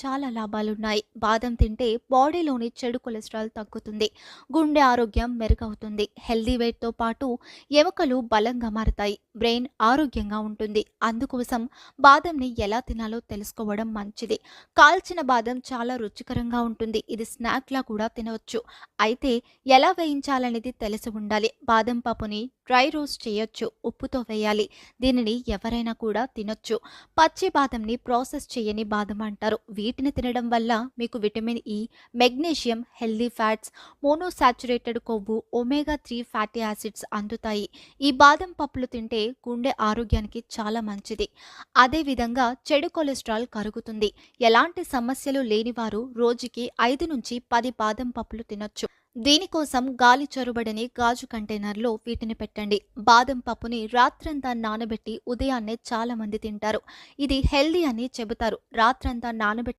చాలా లాభాలున్నాయి. బాదం తింటే బాడీలోని చెడు కొలెస్ట్రాల్ తగ్గుతుంది. గుండె ఆరోగ్యం మెరుగవుతుంది. హెల్దీ వెయిట్తో పాటు ఎముకలు బలంగా మారతాయి. బ్రెయిన్ ఆరోగ్యంగా ఉంటుంది. అందుకోసం బాదంని ఎలా తినాలో తెలుసుకోవడం మంచిది. కాల్చిన బాదం చాలా రుచికరంగా ఉంటుంది. ఇది స్నాక్లా కూడా తినవచ్చు. అయితే ఎలా వేయించాలనేది తెలిసి ఉండాలి. బాదం పప్పుని డ్రై రోస్ట్ చేయొచ్చు. ఉప్పుతో వేయాలి. దీనిని ఎవరైనా కూడా తినొచ్చు. పచ్చి బాదంని ప్రాసెస్ చేయని బాదం అంటారు. వీటిని తినడం వల్ల మీకు vitamin E magnesium healthy fats monounsaturated కొవ్వు ఒమేగా త్రీ ఫ్యాటీ యాసిడ్స్ అందుతాయి. ఈ బాదం పప్పులు తింటే గుండె ఆరోగ్యానికి చాలా మంచిది. అదేవిధంగా చెడు కొలెస్ట్రాల్ కరుగుతుంది. ఎలాంటి సమస్యలు లేనివారు రోజుకి ఐదు నుంచి పది బాదం పప్పులు తినొచ్చు. దీనికోసం గాలి చొరబడని గాజు కంటైనర్లో వీటిని పెట్టండి. బాదం పప్పుని రాత్రంతా నానబెట్టి ఉదయాన్నే చాలా మంది తింటారు. ఇది హెల్దీ అని చెబుతారు. రాత్రంతా నానబెట్టి